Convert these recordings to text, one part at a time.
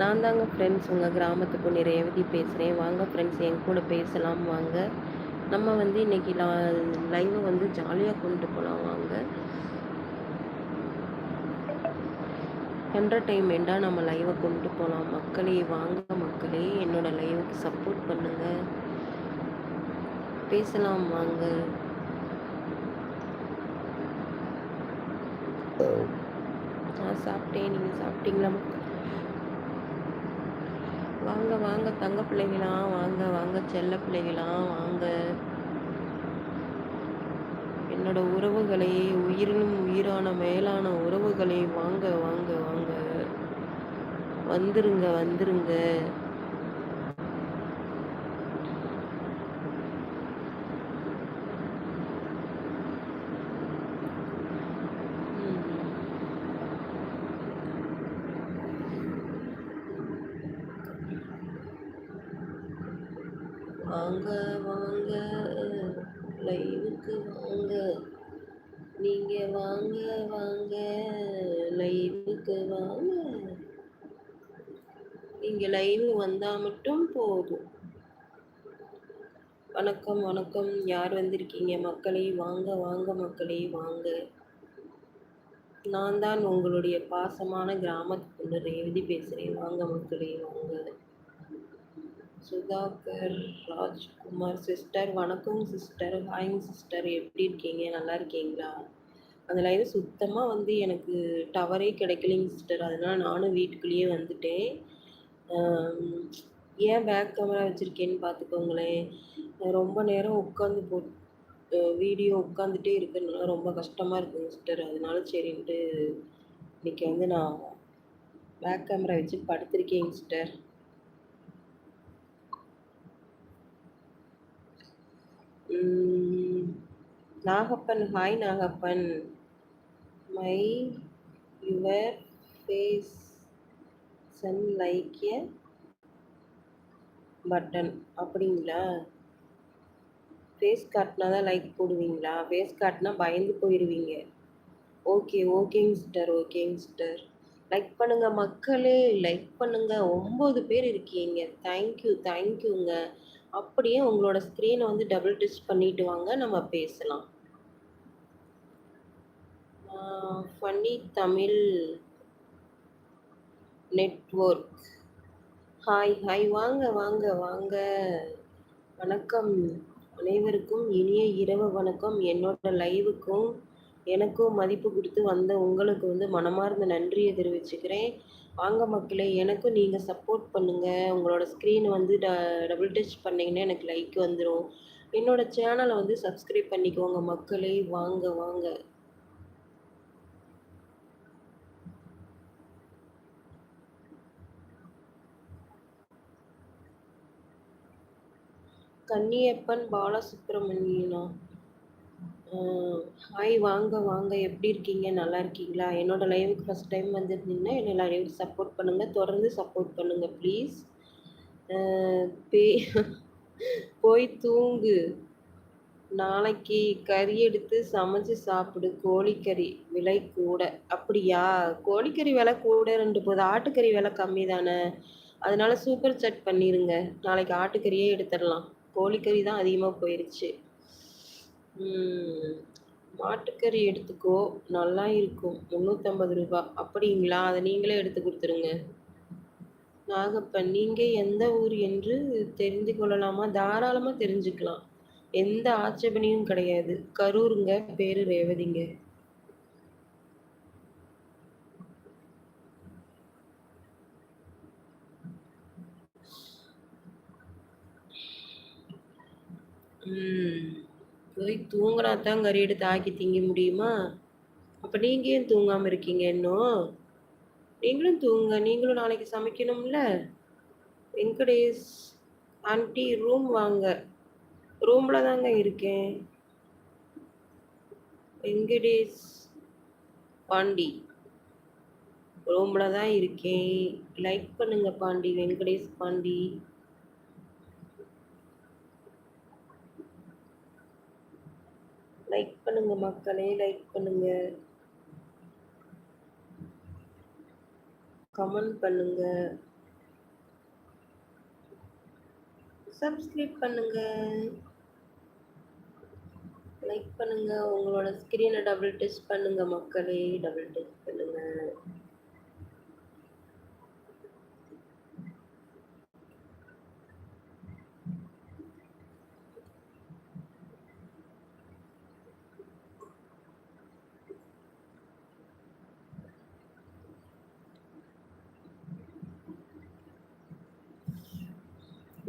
நான் தாங்க ஃப்ரெண்ட்ஸ் உங்கள் கிராமத்து பொண்ணு ரேவதி பேசுகிறேன் வாங்க ஃப்ரெண்ட்ஸ் என் கூட பேசலாம் வாங்க. நம்ம வந்து இன்றைக்கி நான் லைவை வந்து ஜாலியாக கொண்டு போகலாம் வாங்க. என்டர்டெயின்மெண்ட்டாக நம்ம லைவை கொண்டு போகலாம் மக்களே வாங்க மக்களே என்னோடய லைவுக்கு சப்போர்ட் பண்ணுங்கள் பேசலாம் வாங்க. நான் சாப்பிட்டேன் நீங்கள் சாப்பிட்டீங்களா மக்கள்? வாங்க வாங்க தங்க பிள்ளைகளாம் வாங்க வாங்க செல்ல பிள்ளைகளாம் வாங்க. என்னோட உறவுகளை உயிரினும் உயிரான மேலான உறவுகளை வாங்க வாங்க வாங்க. வந்துருங்க வந்துருங்க. வாங்க வாங்க லைவுக்கு வாங்க. நீங்க வாங்க வாங்க லைவுக்கு வாங்க. நீங்க லைவ் வந்தா மட்டும் போதும். வணக்கம் வணக்கம். யார் வந்திருக்கீங்க? மக்களே வாங்க வாங்க மக்களே வாங்க. நான் தான் உங்களுடைய பாசமான கிராமத்து பொண்ணு ரேவதி பேசுகிறேன் வாங்க மக்களே வாங்க. சுதாகர் ராஜ்குமார் சிஸ்டர் வணக்கம் சிஸ்டர் ஹாய்ங்க சிஸ்டர் எப்படி இருக்கீங்க? நல்லா இருக்கீங்களா? அந்த லைவ் சுத்தமாக வந்து எனக்கு டவரே கிடைக்கலைங்க சிஸ்டர் அதனால் நானும் வீட்டுக்குள்ளேயே வந்துட்டேன். ஏன் பேக் கேமரா வச்சுருக்கேன்னு பார்த்துக்கோங்களேன். ரொம்ப நேரம் உட்காந்து போ வீடியோ உட்காந்துட்டே இருக்கிறதுனால ரொம்ப கஷ்டமாக இருக்குங்க சிஸ்டர் அதனால சரின்ட்டு இன்றைக்கி வந்து நான் பேக் கேமரா வச்சு படுத்திருக்கேங்க sister Nagappan hi Nagappan. My your face sun like a button. அப்படிங்களா? ஃபேஸ் காட்டினா தான் லைக் போடுவீங்களா? ஃபேஸ் காட்டினா பயந்து போயிடுவீங்க ஓகே ஓகேங்க சிஸ்டர் ஓகேங்க சிஸ்டர். லைக் பண்ணுங்கள் மக்களே லைக் பண்ணுங்கள் ஒம்பது பேர் இருக்கீங்க. தேங்க்யூ தேங்க்யூங்க. அப்படியே உங்களோட ஸ்க்ரீனை வந்து டபுள் டச் பண்ணிட்டு வாங்க நம்ம பேசலாம். Funny Tamil network hi hi வாங்க வாங்க வாங்க. வணக்கம் அனைவருக்கும் இனிய இரவு வணக்கம். என்னோட லைவுக்கும் எனக்கும் மதிப்பு கொடுத்து வந்த உங்களுக்கு வந்து மனமார்ந்த நன்றியை தெரிவிச்சுக்கிறேன். வாங்க மக்களே எனக்கும் நீங்கள் சப்போர்ட் பண்ணுங்கள் உங்களோட ஸ்க்ரீன் வந்து ட டபுள் டச் பண்ணிங்கன்னா எனக்கு லைக் வந்துடும் என்னோடய சேனலை வந்து சப்ஸ்கிரைப் பண்ணிக்கோங்க மக்களே. வாங்க வாங்க. கன்னியப்பன் பாலசுப்ரமணியனா? ஹாய் வாங்க வாங்க. எப்படி இருக்கீங்க? நல்லா இருக்கீங்களா? என்னோட லைவுக்கு ஃபஸ்ட் டைம் வந்திருந்தீங்கன்னா என்னை லைவுக்கு சப்போர்ட் பண்ணுங்கள் தொடர்ந்து சப்போர்ட் பண்ணுங்கள் ப்ளீஸ் பே போய் தூங்கு. நாளைக்கு கறி எடுத்து சமைச்சு சாப்பிடு. கோழிக்கறி விலை கூட. அப்படியா? கோழிக்கறி விலை கூட ரெண்டு போது. ஆட்டுக்கறி விலை கம்மி தானே. அதனால சூப்பர் சட் பண்ணிடுங்க நாளைக்கு ஆட்டுக்கறியே எடுத்துடலாம். கோழிக்கறி தான் அதிகமாக போயிடுச்சு மாட்டுக்கறி எடுத்துக்கோ நல்லா இருக்கும். முந்நூற்றம்பது ரூபா. அப்படிங்களா? அதை நீங்களே எடுத்து கொடுத்துருங்க. நாகப்பன் நீங்கள் எந்த ஊர் என்று தெரிந்து கொள்ளலாமா? தாராளமாக தெரிஞ்சுக்கலாம். எந்த ஆட்சேபனையும் கிடையாது. கரூருங்க பேரு ரேவதிங்க. ம். போய் தூங்கினா தான் கறி எடுத்து ஆக்கி திங்க முடியுமா? அப்போ நீங்கள் ஏன் தூங்காமல் இருக்கீங்க இன்னும்? நீங்களும் தூங்க நீங்களும் நாளைக்கு சமைக்கணும்ல? வெங்கடேஷ் ஆண்டி ரூம் வாங்க. ரூமில் தாங்க இருக்கேன். வெங்கடேஷ் பாண்டி. ரூமில் தான் இருக்கேன். லைக் பண்ணுங்க பாண்டி வெங்கடேஷ் பாண்டி. பண்ணுங்க மக்களே லைக் பண்ணுங்கள் கமெண்ட் பண்ணுங்கள் சப்ஸ்கிரைப் பண்ணுங்கள் லைக் பண்ணுங்கள் உங்களோட ஸ்கிரீனை டபுள் டெஸ்ட் பண்ணுங்கள் மக்களே. டபுள் டெஸ்ட் பண்ணுங்கள்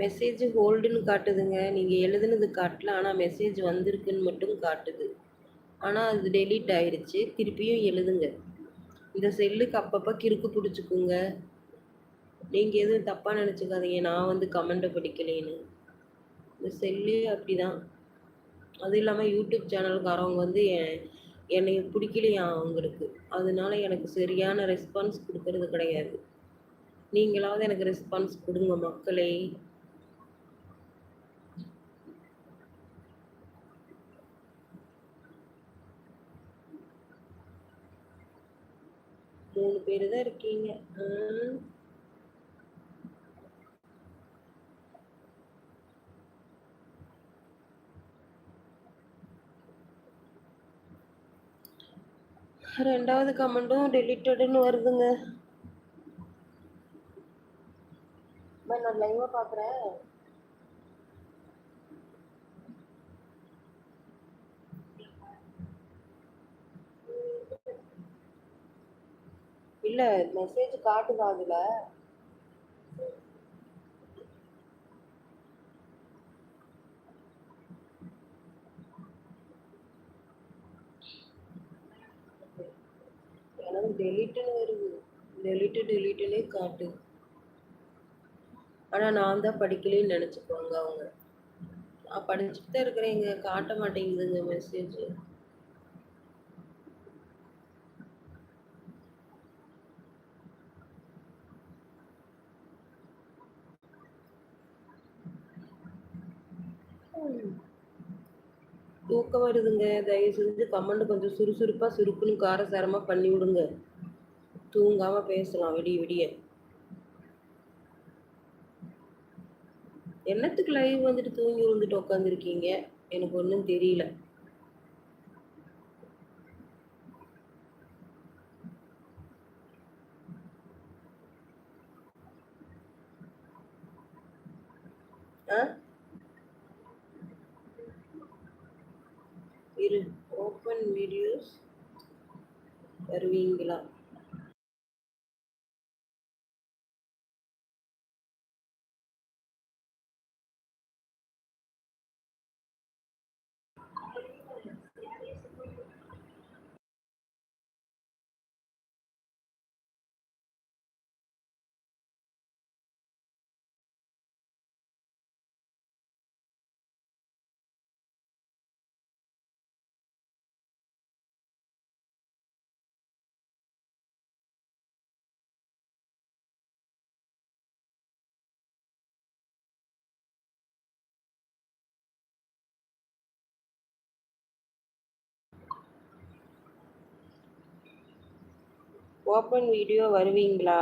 மெசேஜ் ஹோல்டுன்னு காட்டுதுங்க. நீங்கள் எழுதுனது காட்டல ஆனால் மெசேஜ் வந்திருக்குன்னு மட்டும் காட்டுது. ஆனால் அது டெலீட் ஆயிடுச்சு திருப்பியும் எழுதுங்க. இந்த செல்லுக்கு அப்பப்போ கிறுக்கு பிடிச்சிக்குங்க. நீங்கள் எதுவும் தப்பாக நினச்சிக்காதீங்க. நான் வந்து கமெண்ட்டை படிக்கலேன்னு. இந்த செல்லு அப்படி தான் அதுவும் இல்லாமல் யூடியூப் சேனல்காரவங்க வந்து என் என்னை பிடிக்கலையா அவங்களுக்கு? அதனால எனக்கு சரியான ரெஸ்பான்ஸ் கொடுக்கறது கிடையாது. நீங்களாவது எனக்கு ரெஸ்பான்ஸ் கொடுங்க மக்களே. மூணு பேர் தான் இருக்கீங்க. ரெண்டாவது கமெண்ட்டும் டெலிட்டடுன்னு வருதுங்க. நான் லைவா பாக்குறேன். இல்லை மெசேஜ் காட்டுதா அதுல? எனக்கு டெலிட்டுன்னு வருது. டெலிட்டு டெலிட்டுன்னே காட்டு. ஆனால் நான் தான் படிக்கலைன்னு நினைச்சுக்குவாங்க அவங்க. நான் படிச்சுட்டு தான் இருக்கிறேன் இங்கே. காட்ட மாட்டேங்குதுங்க மெசேஜ் தூக்கம் வருதுங்க தயவு செஞ்சு கமெண்ட் கொஞ்சம் சுறுசுறுப்பா சுருக்குன்னு காரசாரமா பண்ணி விடுங்க. தூங்காம பேசலாம் விடிய விடிய. என்னத்துக்கு லைவ் வந்துட்டு தூங்கி விழுந்துட்டு உட்காந்துருக்கீங்க எனக்கு ஒன்றும் தெரியல. ஆ? இரு. ஓப்பன் வீடியோஸ் வருவீங்களா ஓப்பன் வீடியோ வருவீங்களா?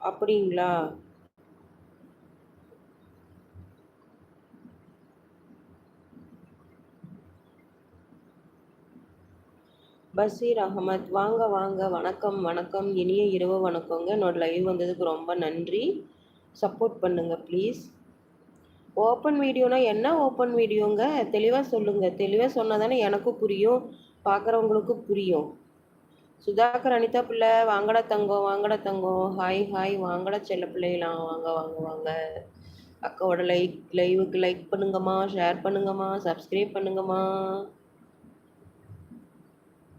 அப்படிங்களா? பஷீர் அகமத் வாங்க வாங்க. வணக்கம் வணக்கம். இனிய இரவு வணக்கங்க. என்னோட லைவ் வந்ததுக்கு ரொம்ப நன்றி. சப்போர்ட் பண்ணுங்க ப்ளீஸ் ஓப்பன் வீடியோனா என்ன ஓப்பன் வீடியோங்க தெளிவாக சொல்லுங்கள் தெளிவாக சொன்னால் தானே எனக்கும் புரியும். பார்க்குறவங்களுக்கும் புரியும். சுதாகர் அனிதா பிள்ளை வாங்கடா தங்கம் வாங்கடா தங்கம். ஹாய் ஹாய் வாங்கடா செல்ல பிள்ளைலாம் வாங்க வாங்க வாங்க. அக்காவோட லைக் லைவுக்கு லைக் பண்ணுங்கம்மா ஷேர் பண்ணுங்கம்மா சப்ஸ்கிரைப் பண்ணுங்கம்மா.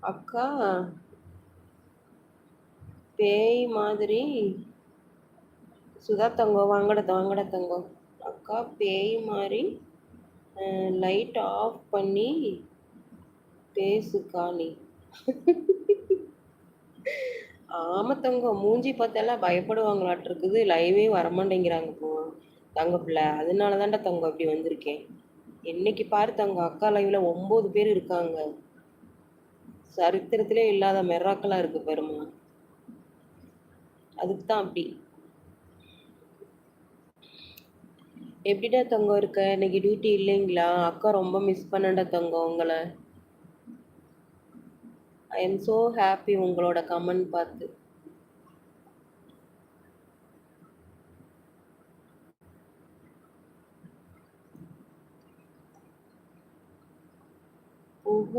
அக்கா பேய் மாதிரி. சுதா தங்கம் வாங்கட வாங்கட தங்கம் அக்கா பேய் மாதிரி லைட் ஆஃப் பண்ணி பேசுக்கா நீ. ஆமா தங்கம். மூஞ்சி பார்த்தெல்லாம் பயப்படுவாங்களாட்டு இருக்குது லைவே வரமாட்டேங்கிறாங்க போ. தங்க பிள்ளை அதனால தான்டா தங்கம் அப்படி வந்திருக்கேன் இன்னைக்கு பாரு தங்கம். அக்கா லைவ்ல ஒன்பது பேர் இருக்காங்க. சரித்திரத்திலே இல்லாத மெராக்கலா இருக்கு பெருமா அதுக்கு தான் அப்படி. எப்படிடா தங்கம் இருக்க? இன்னைக்கு டியூட்டி இல்லைங்களா? அக்கா ரொம்ப மிஸ் பண்ணண்டா தங்கம் உங்களை. ஐ எம் ஸோ ஹாப்பி உங்களோட கமெண்ட் பார்த்து. புக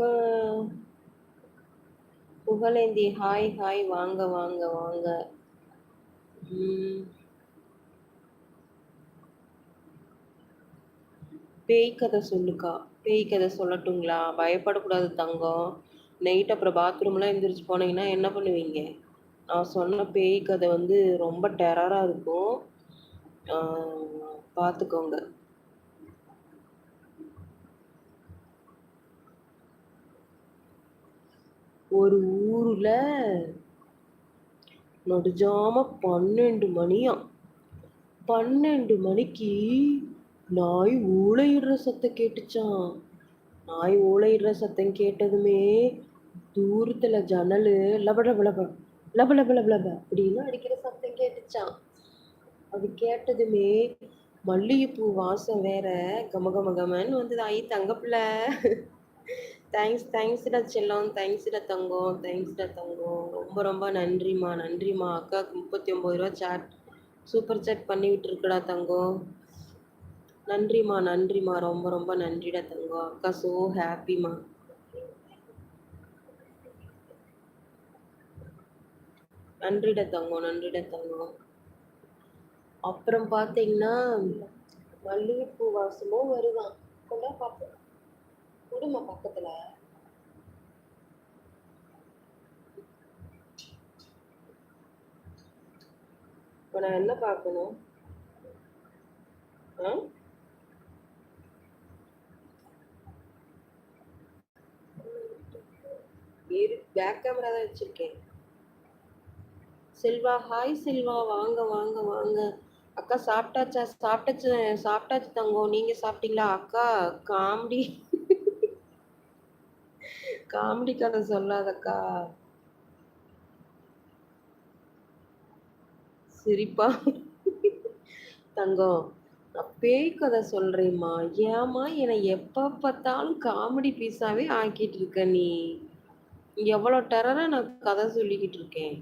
புகழேந்தி ஹாய் ஹாய் வாங்க வாங்க வாங்க. பேய் கதை சொல்லுக்கா. பேய் கதை சொல்லட்டுங்களா? பயப்படக்கூடாது தங்கம். நைட் அப்புறம் பாத்ரூம்லாம் எந்திரிச்சு போனீங்கன்னா என்ன பண்ணுவீங்க? நான் சொன்ன பேய் கதை வந்து ரொம்ப டெரராக இருக்கும். பார்த்துக்கோங்க ஒரு ஊரில் நடுஜாம பன்னெண்டு மணியாம் பன்னெண்டு மணிக்கு நாய் ஊழையிடுற சத்தம் கேட்டுச்சான் நாய் ஊழையிடுற சத்தம் கேட்டதுமே தூரத்துல ஜன்னல் லபட லப லப லப லப லப அப்படின்னு அடிக்கிற சத்தம் கேட்டுச்சான் அது கேட்டதுமே மல்லிகைப்பூ வாசம் வேற கம கம கமன்னு வந்தது. ஐ தங்கப்பிள்ள தேங்க்ஸ் தேங்க்ஸ்டா செல்லம். தேங்க்ஸ்டா தங்கம். தேங்க்ஸ்டா தங்கம். ரொம்ப ரொம்ப நன்றிம்மா. நன்றிம்மா. அக்காவுக்கு முப்பத்தி ஒம்பது ரூபா சாட் சூப்பர் சாட் பண்ணிவிட்டு இருக்கடா தங்கம். நன்றிம்மா நன்றிம்மா. ரொம்ப ரொம்ப நன்றிடா தங்கம். அக்கா ஸோ ஹாப்பிம்மா நன்றிட தங்கம் நன்றிட தங்கம் அப்புறம் பார்த்தீங்கன்னா மல்லிகைப்பூ வாசமும் வருதான் கொண்டா பார்ப்போம் குடும்ப பக்கத்துல. இப்போ நான் என்ன பார்க்கணும் ஆ? பேக் கேமரா தான் வச்சிருக்கேன். செல்வா ஹாய் செல்வா வாங்க வாங்க வாங்க. அக்கா சாப்பிட்டாச்சா? சாப்பிட்டாச்சு சாப்பிட்டாச்சு தங்கம் நீங்க சாப்பிட்டீங்களா? அக்கா காமெடி. காமெடி கதை சொல்லாதக்கா. சிரிப்பா. தங்கம் நான் பேய் கதை சொல்றேம்மா. ஏமா என்னை எப்ப பார்த்தாலும் காமெடி பீஸாவே ஆக்கிட்டு இருக்க நீ? எவ்வளோ டெரரா நான் கதை சொல்லிக்கிட்டு இருக்கேன்.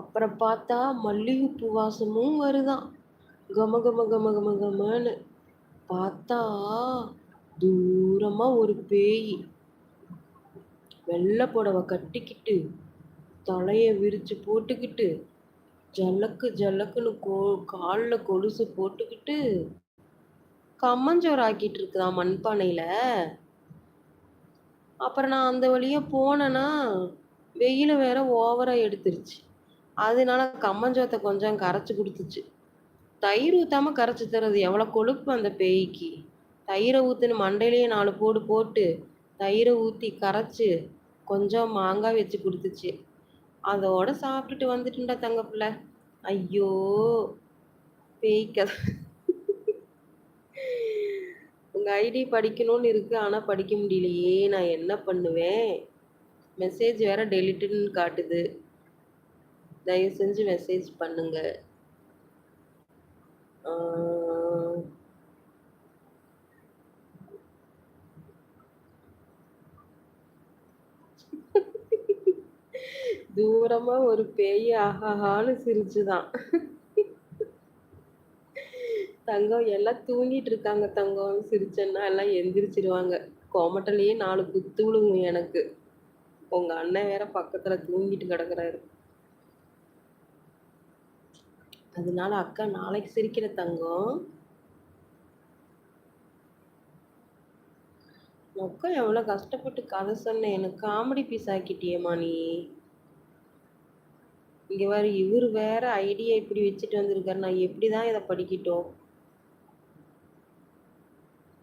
அப்புறம் பார்த்தா மல்லிகைப்பூ வாசமும் வருதான் கம கம கம கம கமன்னு பார்த்தா தூரமா ஒரு பேய். வெள்ளை புடவை கட்டிக்கிட்டு தலைய விரிச்சு போட்டுக்கிட்டு ஜலக்கு ஜல்லக்குன்னு கோ காலில் கொலுசு போட்டுக்கிட்டு கம்மஞ்சோறு ஆக்கிட்டு இருக்குதான் மண்பானையில். அப்புறம் நான் அந்த வழியாக போனேன்னா வெயில் வேற ஓவராக எடுத்துருச்சு. அதனால கம்மஞ்சோத்தை கொஞ்சம் கரைச்சி கொடுத்துச்சு. தயிர் ஊற்றாமல் கரைச்சி தர்றது எவ்வளோ கொழுப்பு அந்த பேய்க்கு. தயிரை ஊற்றுன்னு மண்டையிலேயே நாலு போடு போட்டு தயிரை ஊற்றி கரைச்சி கொஞ்சம் மாங்காய் வச்சு கொடுத்துச்சு. அதோட சாப்பிட்டுட்டு வந்துட்டுண்டா தங்க பிள்ளை. ஐயோ பேய்க்க உங்கள் ஐடி படிக்கணும்னு இருக்குது ஆனால் படிக்க முடியலையே நான் என்ன பண்ணுவேன்? மெசேஜ் வேற டெலிட்டுன்னு காட்டுது. தயவு செஞ்சு மெசேஜ் பண்ணுங்க. தூரமா ஒரு பேய் ஆஹான்னு சிரிச்சுதான். தங்கம் எல்லாம் தூங்கிட்டு இருக்காங்க தங்கம். சிரிச்சேன்னா எல்லாம் எந்திரிச்சிருவாங்க. கோமட்டலையே நாலு குத்து விழுங்கும் எனக்கு. உங்க அண்ணன் வேற பக்கத்துல தூங்கிட்டு கிடக்குறாரு. அதனால அக்கா நாளைக்கு சிரிக்கிற தங்கம். அக்கா எவ்வளோ கஷ்டப்பட்டு கதை சொன்னேன் எனக்கு காமெடி பீஸ் ஆக்கிட்டியேம்மா நீ? இங்கே வேறு இவர் வேற ஐடியா இப்படி வச்சுட்டு வந்திருக்காரு. நான் எப்படி தான் இதை படிக்கட்டும்?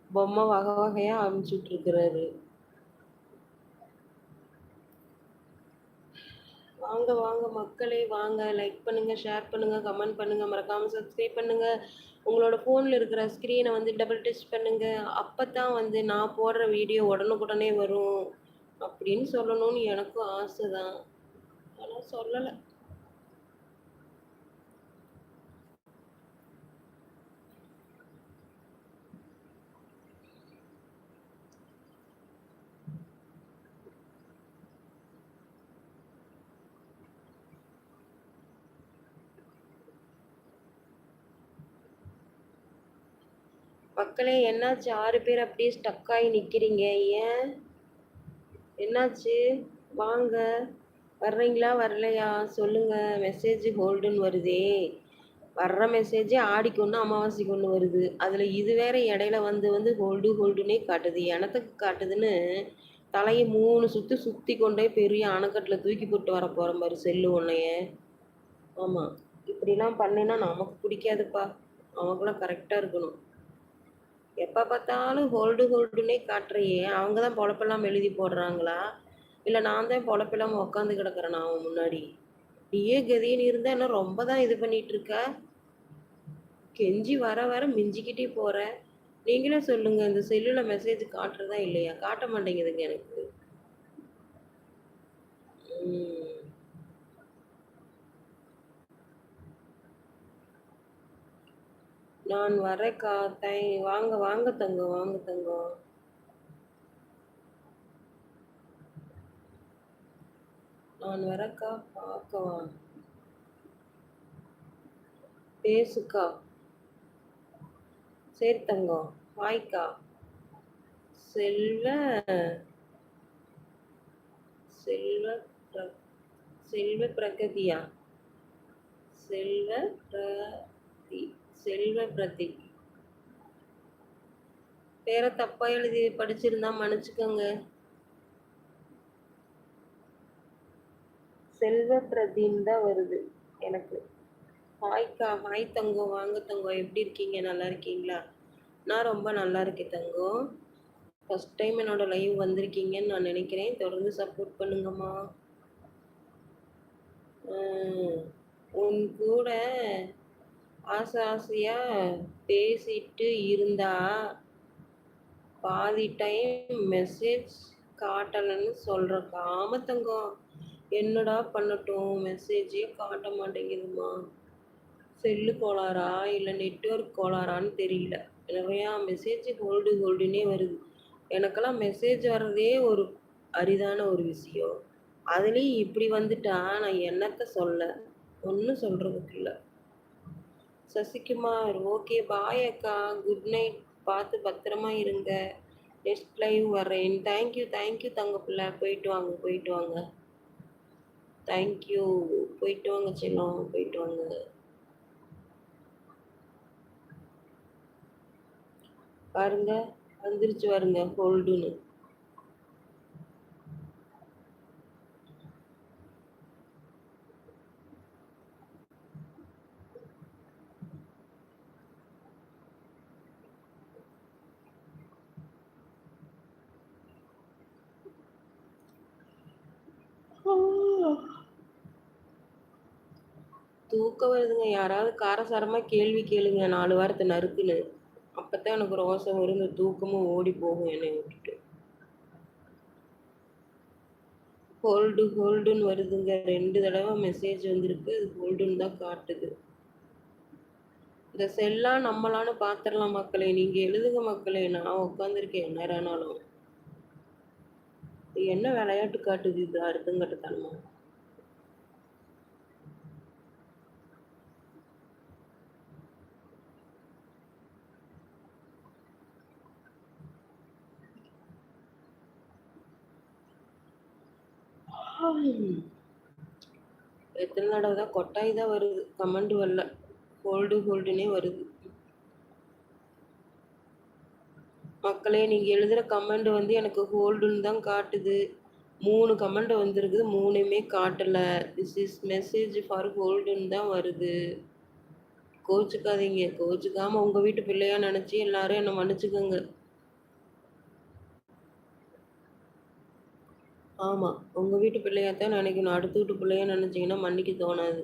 பொம்மை வகை வகையாக அனுப்பிச்சுட்டு வாங்க வாங்க மக்களே வாங்க. லைக் பண்ணுங்க ஷேர் பண்ணுங்க கமெண்ட் பண்ணுங்க. மறக்காம சப்ஸ்கிரைப் பண்ணுங்க. உங்களோட ஃபோனில் இருக்கிற ஸ்க்ரீனை வந்து டபுள் டச் பண்ணுங்க. அப்போ தான் வந்து நான் போடுற வீடியோ உடனுக்குடனே வரும். அப்படின்னு சொல்லணும்னு எனக்கும் ஆசை தான் ஆனால் சொல்லலை. மக்களே என்னாச்சு? ஆறு பேர் அப்படியே ஸ்டக் ஆகி நிற்கிறீங்க ஏன்? என்னாச்சு? வாங்க. வர்றீங்களா? வரலையா? சொல்லுங்கள் மெசேஜ் ஹோல்டுன்னு வருதே. வர்ற மெசேஜே ஆடிக்கு ஒன்று அமாவாசைக்கு ஒன்று வருது. அதில் இது வேற இடையில வந்து வந்து ஹோல்டு ஹோல்டுனே காட்டுது. எனத்துக்கு காட்டுதுன்னு தலையை மூணு சுற்றி சுற்றி கொண்டே பெரிய அணைக்கட்டில் தூக்கி போட்டு வர போகிறோம் பாரு செல்லு உன்னைய. ஆமாம் இப்படிலாம் பண்ணினா நமக்கு பிடிக்காதுப்பா. அவங்களாம் கரெக்டாக இருக்கணும். எப்போ பார்த்தாலும் ஹோல்டு ஹோல்டுன்னே காட்டுறையே அவங்க தான் பொழப்பெல்லாம் எழுதி போடுறாங்களா? இல்லை நான் தான் பொழப்பெல்லாம் உட்காந்து கிடக்குறேன் அவன் முன்னாடி? நீயே கதின்னு இருந்தால் என்ன ரொம்ப தான் இது பண்ணிட்டு இருக்க கெஞ்சி வர வர மிஞ்சிக்கிட்டே போற. நீங்களே சொல்லுங்க இந்த செல்லுல மெசேஜ் காட்டுறதா இல்லையா? காட்ட மாட்டேங்குதுங்க எனக்கு. உம். நான் வரேக்கா தை வாங்க வாங்க தங்கம் வாங்க தங்கம். நான் வரக்கா பார்க்கவா? பேசுக்கா. சரி தங்கம் வாய்க்கா. செல்வ செல்வ செல்வ பிரகதியா? செல்வ பிரதி செல்வ பிரதி பேரை தப்பா எழுதி படிச்சிருந்தா மன்னிச்சுக்கோங்க. செல்வ பிரதின்னு தான் வருது எனக்கு. ஹாய்க்கா ஹாய் தங்கம் வாங்க தங்கம் எப்படி இருக்கீங்க? நல்லா இருக்கீங்களா? நான் ரொம்ப நல்லா இருக்கேன் தங்கம் ஃபர்ஸ்ட் டைம் என்னோட லைவ் வந்திருக்கீங்கன்னு நான் நினைக்கிறேன். தொடர்ந்து சப்போர்ட் பண்ணுங்கம்மா. உன் கூட ஆசை ஆசையா பேசிட்டு இருந்தா பாதி டைம் மெசேஜ் காட்டலைன்னு சொல்கிறக்கா காமத்தங்கம். என்னடா பண்ணட்டும் மெசேஜே காட்ட மாட்டேங்குதுமா? செல்லு கோளாரா இல்லை நெட்வொர்க் கோளாரான்னு தெரியல. நிறையா மெசேஜ் ஹோல்டு ஹோல்டுன்னே வருது. எனக்கெல்லாம் மெசேஜ் வர்றதே ஒரு அரிதான ஒரு விஷயம். அதுலேயும் இப்படி வந்துட்டா நான் என்னத்த சொல்ல? ஒன்றும் சொல்கிறதுக்கு இல்லை. சசிகுமார் ஓகே பாய் அக்கா. குட் நைட் பார்த்து பத்திரமா இருங்க. நெக்ஸ்ட் லைவ் வரேன் தேங்க்யூ தேங்க்யூ தங்க பிள்ளை. போயிட்டு வாங்க போயிட்டு வாங்க. தேங்க்யூ போயிட்டு வாங்க செல்லம். போயிட்டு வாங்க. பாருங்க வந்துருச்சு பாருங்க ஹோல்டுன்னு தூக்கம் வருதுங்க. யாராவது காரசாரமா கேள்வி கேளுங்க. நாலு வாரத்தை நறுக்குன்னு. அப்பதான் எனக்கு ரோசம் வரும் இந்த தூக்கமும் ஓடி போகும் என்னை விட்டுட்டு. ஹோல்டு ஹோல்டுன்னு வருதுங்க. ரெண்டு தடவை மெசேஜ் வந்திருக்கு. அது ஹோல்டுன்னு தான் காட்டுது. இந்த செல்லா நம்மளான்னு பார்த்துடலாம் மக்களே. நீங்க எழுதுங்க மக்களே. நான் உட்காந்துருக்கேன் என்ன ஆனாலும் என்ன விளையாட்டு காட்டுது? இது அடுத்தங்கட்டத்தனமா எத்தனை தடவை தான் கொட்டாய் தான் வருது. கமெண்ட் வரல. ஹோல்டு ஹோல்டுனே வருது. மக்களே நீங்கள் எழுதுகிற கமெண்ட் வந்து எனக்கு ஹோல்டுன்னு தான் காட்டுது. மூணு கமெண்ட் வந்திருக்குது. மூணுமே காட்டலை. திஸ் இஸ் மெசேஜ் ஃபார் ஹோல்டுன்னு தான் வருது. கோச்சுக்காதீங்க. கோச்சுக்காமல் உங்கள் வீட்டு பிள்ளையாக நினச்சி எல்லாரும் என்னை மன்னிச்சுக்கோங்க. ஆமாம் உங்கள் வீட்டு பிள்ளையாத்தான் நினைக்கணும் அடுத்த வீட்டு பிள்ளையா நினச்சிங்கன்னா மன்னிக்க தோணாது.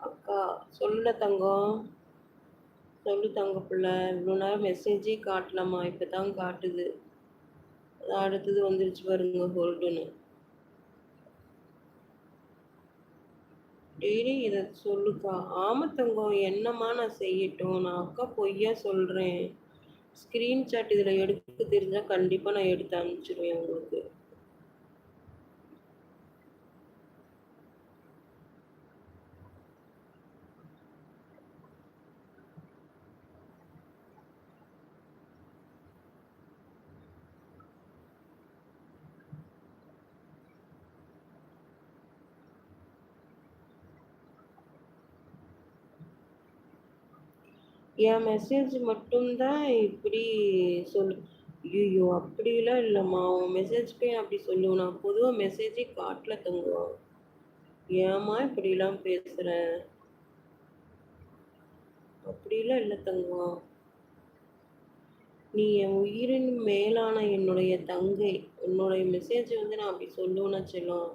அக்கா சொல்ல தங்கம். சொல்லு தங்க பிள்ளை. இவ்வளோ நேரம் மெசேஜே காட்டலாமா இப்போ தான் காட்டுது. அடுத்தது வந்துருச்சு பாருங்க ஹோல்டுன்னு டெய்லி இதை சொல்லுக்கா. ஆமத்தங்கம் தங்கம் என்னம்மா நான் செய்யட்டும். நான் அக்கா பொய்யா சொல்கிறேன் ஸ்க்ரீன்ஷாட் இதில் எடுக்க தெரிஞ்சால் கண்டிப்பாக நான் எடுத்து அனுப்பிச்சிடுவேன் உங்களுக்கு. என் மெசேஜ் மட்டும்தான் இப்படி சொல்லு. ஐயோ அப்படிலாம் இல்லைம்மா. உன் மெசேஜ்க்கே அப்படி சொல்லுவேன் நான் பொதுவாக மெசேஜே காட்டில் தங்குவான். ஏம்மா இப்படிலாம் பேசுகிறேன் அப்படிலாம் இல்லை தங்குவான் நீ என் உயிரின் மேலான என்னுடைய தங்கை. உன்னுடைய மெசேஜ் வந்து நான் அப்படி சொல்லுவேன்னா சொல்லும்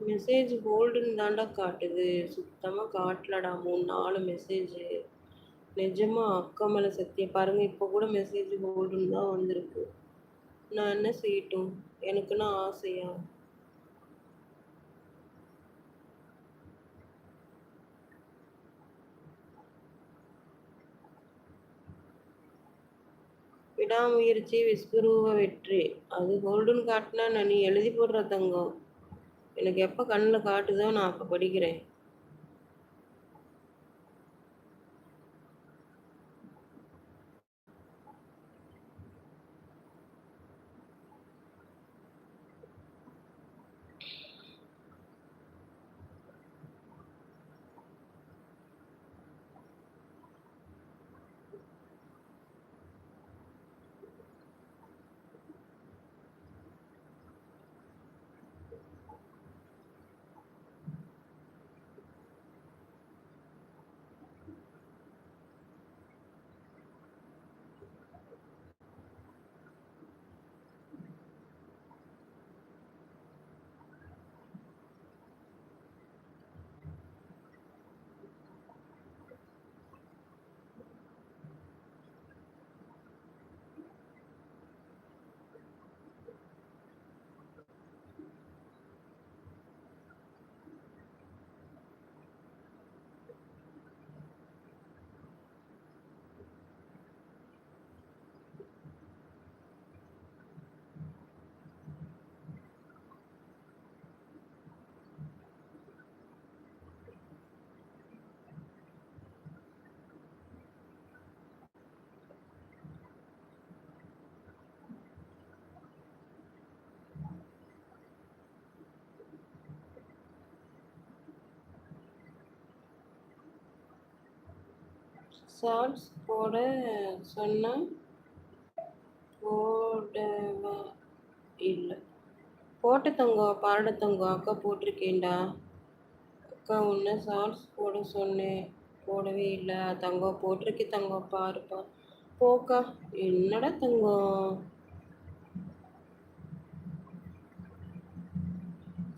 மெசேஜ் ஹோல்டுன்னு தாண்டா காட்டுது. சுத்தமாக காட்டலடா. மூணு நாலு மெசேஜு நிஜமா அக்கா மேலே சத்தியம். பாருங்க இப்போ கூட மெசேஜ் ஹோல்டுன்னு தான் வந்திருக்கு. நான் என்ன செய்யட்டும்? எனக்குன்னு ஆசையா? விடாமுயற்சி விஸ்வரூப வெற்றி. அது ஹோல்டுன்னு காட்டினா நான் நீ எழுதி போடுற தங்கம். எனக்கு எப்போ கண்ணில் காட்டுதோ நான் அப்போ படிக்கிறேன். ஷார்ட்ஸ் போட சொன்னால் போடவா? இல்லை. போட்ட தங்கம் அக்கா போட்டிருக்கேன்டா. அக்கா உன்னை ஷார்ட்ஸ் போட சொன்னேன். போடவே இல்லை. தங்கம் போட்டிருக்கே தங்கம் பாருப்பா. போக்கா. என்னடா தங்கம்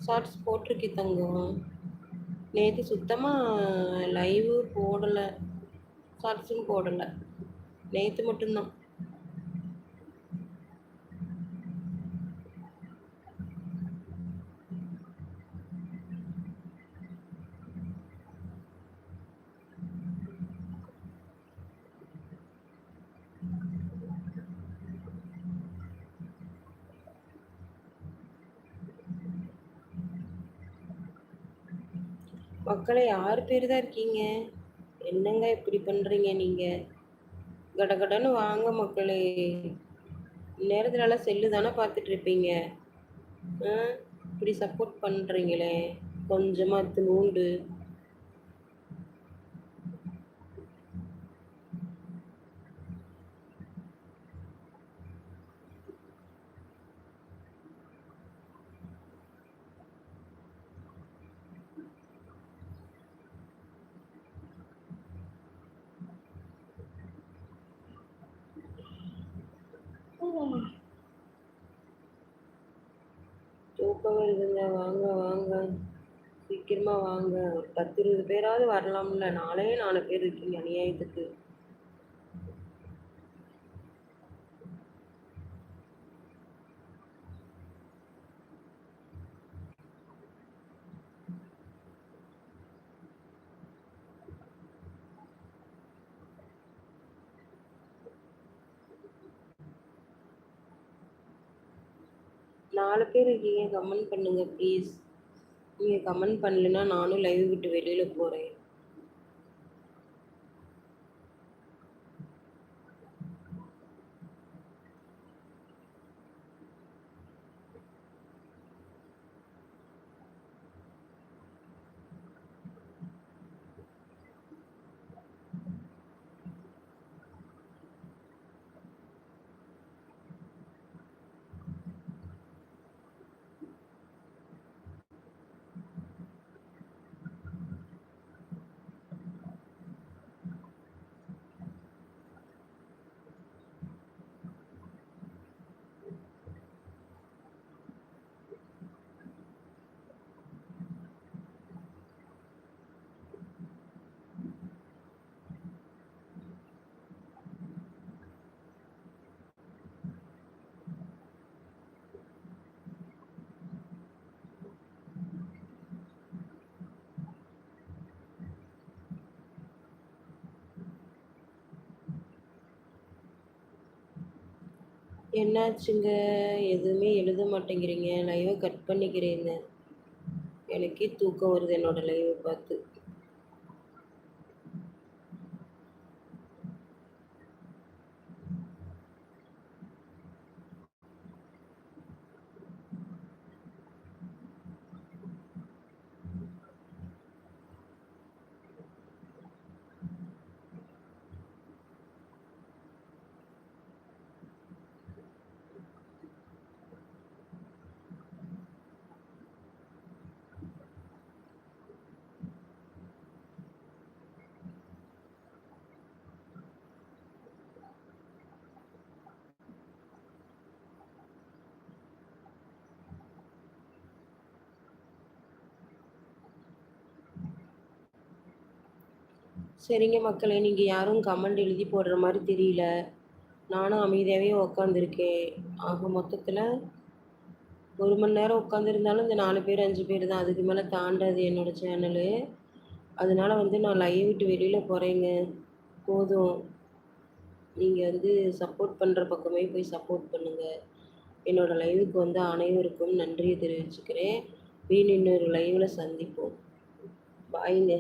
ஷார்ட்ஸ் போட்டிருக்கே தங்கம் நேற்று சுத்தமாக லைவு போடலை. ஷார்ட்ஸும் போடலை. நேற்று மட்டும்தான். மக்களை ஆறு பேர் தான் இருக்கீங்க? என்னங்க இப்படி பண்ணுறீங்க நீங்கள் கடகடன்னு வாங்க மக்களே. நேரத்துலலாம் செல்லு தானே பார்த்துட்டு இருப்பீங்க? ஆ? இப்படி சப்போர்ட் பண்ணுறீங்களே கொஞ்சமாக நூண்டு தூக்கம் வருதுங்க வாங்க வாங்க. சீக்கிரமா வாங்க. ஒரு பத்து இருபது பேராவது வரலாம்ல. நாலே நாலு பேர் இருக்கீங்க அநியாயத்துக்கு நாலு பேர் இருக்கீங்க கமெண்ட் பண்ணுங்க ப்ளீஸ் நீங்கள் கமெண்ட் பண்ணலன்னா நானும் லைவ் விட்டு வெளியில் போகிறேன் என்னாச்சுங்க? எதுவுமே எழுத மாட்டேங்கிறீங்க. லைவை கட் பண்ணிக்கிறீங்க எனக்கே தூக்கம் வருது. என்னோட லைவை பார்த்து. சரிங்க மக்களே நீங்கள் யாரும் கமெண்ட் எழுதி போடுற மாதிரி தெரியல. நானும் அமைதியாகவே உக்காந்துருக்கேன். ஆக மொத்தத்தில் ஒரு மணி நேரம் உட்காந்துருந்தாலும் இந்த நாலு பேர் அஞ்சு பேர் தான். அதுக்கு மேலே தாண்டாது என்னோடய சேனலு அதனால் வந்து நான் லைவ் விட்டு வெளியில் போகிறேங்க போதும். நீங்கள் வந்து சப்போர்ட் பண்ணுற பக்கமே போய் சப்போர்ட் பண்ணுங்கள் என்னோடய லைவுக்கு வந்து அனைவருக்கும் நன்றியை தெரிவிச்சுக்கிறேன். மீன் இன்னொரு லைவில் சந்திப்போம். பாய்ங்க